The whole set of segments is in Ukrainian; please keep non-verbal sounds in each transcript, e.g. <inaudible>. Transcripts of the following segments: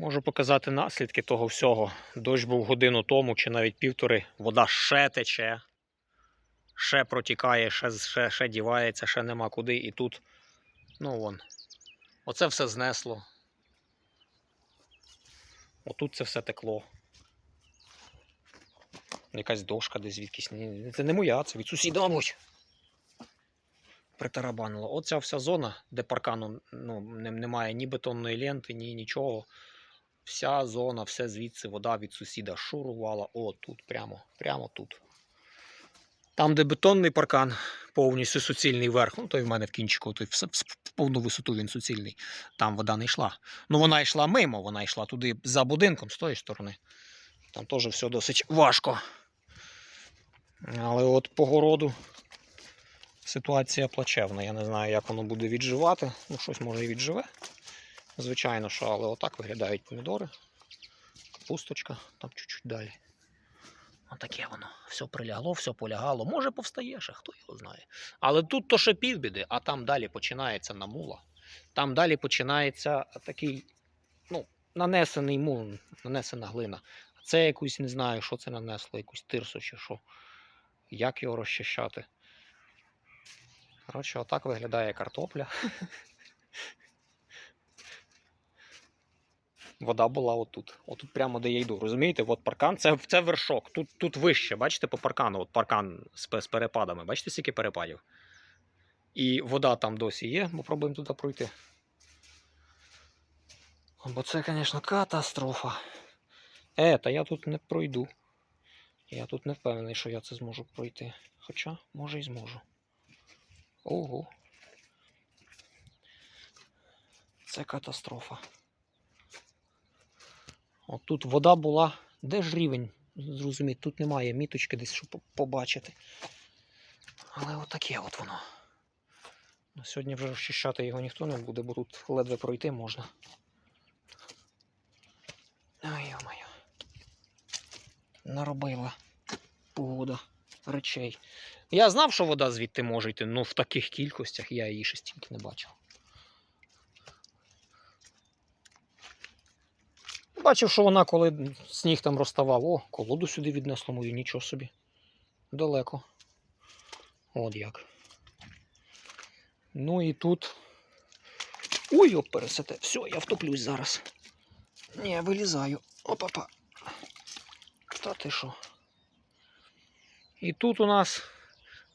Можу показати наслідки того всього. Дощ був годину тому чи навіть півтори. Вода ще тече, ще протікає, ще, ще, ще дівається, ще нема куди. І тут, ну вон, оце все знесло. Отут це все текло. Якась дошка десь звідкись. Це не моя, це від сусіда, мабуть. Притарабанило. Оця вся зона, де паркану ну, немає ні бетонної ленти, ні нічого. Вся зона, все звідси вода від сусіда шурувала. О, тут, прямо, прямо тут. Там, де бетонний паркан, повністю суцільний верх, ну той в мене в кінчику, той в повну висоту він суцільний. Там вода не йшла. Ну вона йшла мимо, вона йшла туди за будинком, з тої сторони. Там теж все досить важко. Але от по городу ситуація плачевна. Я не знаю, як воно буде відживати. Ну, щось може і відживе. Звичайно, що, але отак виглядають помідори. Капусточка, там чуть-чуть далі. Отаке воно. Все прилягло, все полягало. Може повстає ще, хто його знає. Але тут то ще півбіди, а там далі починається намула. Там далі починається такий, ну, нанесений мул, нанесена глина. Це якусь, не знаю, що це нанесло, якусь тирсу чи що. Як його розчищати. Коротше, отак виглядає картопля. <laughs> Вода була отут. Отут прямо де я йду. Розумієте? От паркан, це, це вершок. Тут, тут вище, бачите, по паркану, от паркан з, з перепадами. Бачите, скільки перепадів? І вода там досі є, бо пробуємо туди пройти. Бо це, звісно, катастрофа. Е, та я тут не пройду. Я тут не впевнений, що я це зможу пройти. Хоча, може і зможу. Ого. Це катастрофа. От тут вода була. Де ж рівень? Зрозуміть, тут немає міточки десь, щоб побачити. Але отаке от воно. На сьогодні вже розчищати його ніхто не буде, бо тут ледве пройти можна. Ой, йо-моє. Наробила погода речей. Я знав, що вода звідти може йти, але в таких кількостях я її ще стільки не бачив. Бачив, що вона, коли сніг там розставав, о, колоду сюди віднесло мою, нічого собі. Далеко. От як. Ну і тут. Ой, оп, пересете. Все, я втоплюсь зараз. Ні, вилізаю. Опа-па. Та ти що? І тут у нас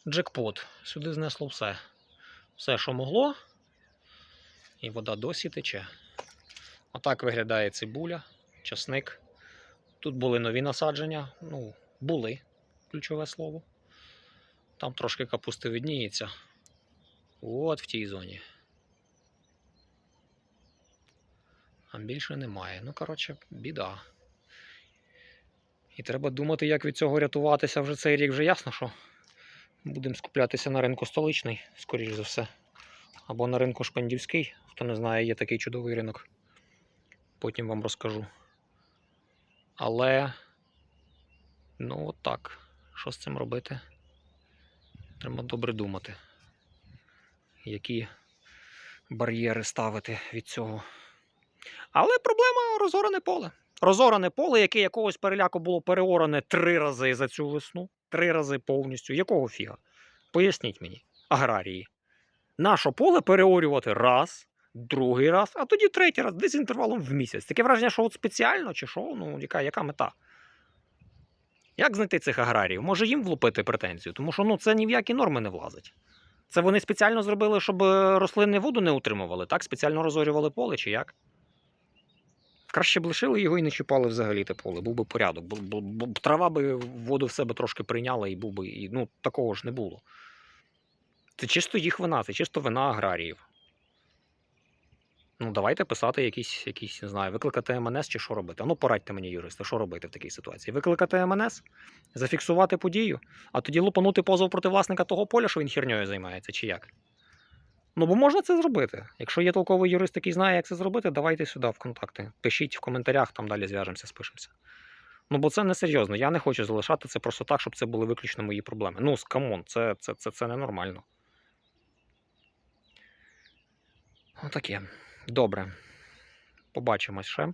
джекпот. Сюди знесло все. Все, що могло. І вода досі тече. Отак виглядає цибуля, часник. Тут були нові насадження. Ну, були, ключове слово. Там трошки капусти видніється. От в тій зоні. А більше немає. Ну, коротше, біда. І треба думати, як від цього рятуватися вже цей рік, вже ясно, що будемо скуплятися на ринку столичний, скоріш за все. Або на ринку Шпандівський. Хто не знає, є такий чудовий ринок. Потім вам розкажу. Але, ну от так. Що з цим робити? Треба добре думати. Які бар'єри ставити від цього. Але проблема розорене поле. Розорене поле, яке якогось переляку було переоране три рази за цю весну. Три рази повністю. Якого фіга? Поясніть мені, аграрії. Наше поле переорювати раз, другий раз, а тоді третій раз, десь інтервалом в місяць. Таке враження, що от спеціально чи що? Ну, яка, яка мета? Як знайти цих аграріїв? Може їм влупити претензію? Тому що ну, це ні в які норми не влазить. Це вони спеціально зробили, щоб е, рослини воду не утримували, так? Спеціально розорювали поле чи як? Краще б лишили його і не чіпали взагалі те поле, був би порядок. Бо, бо, трава би воду в себе трошки прийняла і був би. І, ну, такого ж не було. Це чисто їх вина, це чисто вина аграріїв. Ну, давайте писати якісь, якісь, не знаю, викликати МНС чи що робити. Ну, порадьте мені, юристи, що робити в такій ситуації? Викликати МНС, зафіксувати подію, а тоді лупанути позов проти власника того поля, що він херньою займається, чи як? Ну, бо можна це зробити. Якщо є толковий юрист, який знає, як це зробити, давайте сюди в контакти. Пишіть в коментарях, там далі зв'яжемося, спишемося. Ну, бо це не серйозно. Я не хочу залишати це просто так, щоб це були виключно мої проблеми. Ну, камон, це, це, це, це ненормально. Отаке. Добре. Побачимось ще.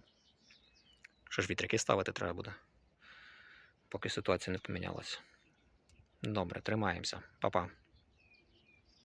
Що ж вітряки ставити треба буде. Поки ситуація не помінялася. Добре, тримаємося. Па-па.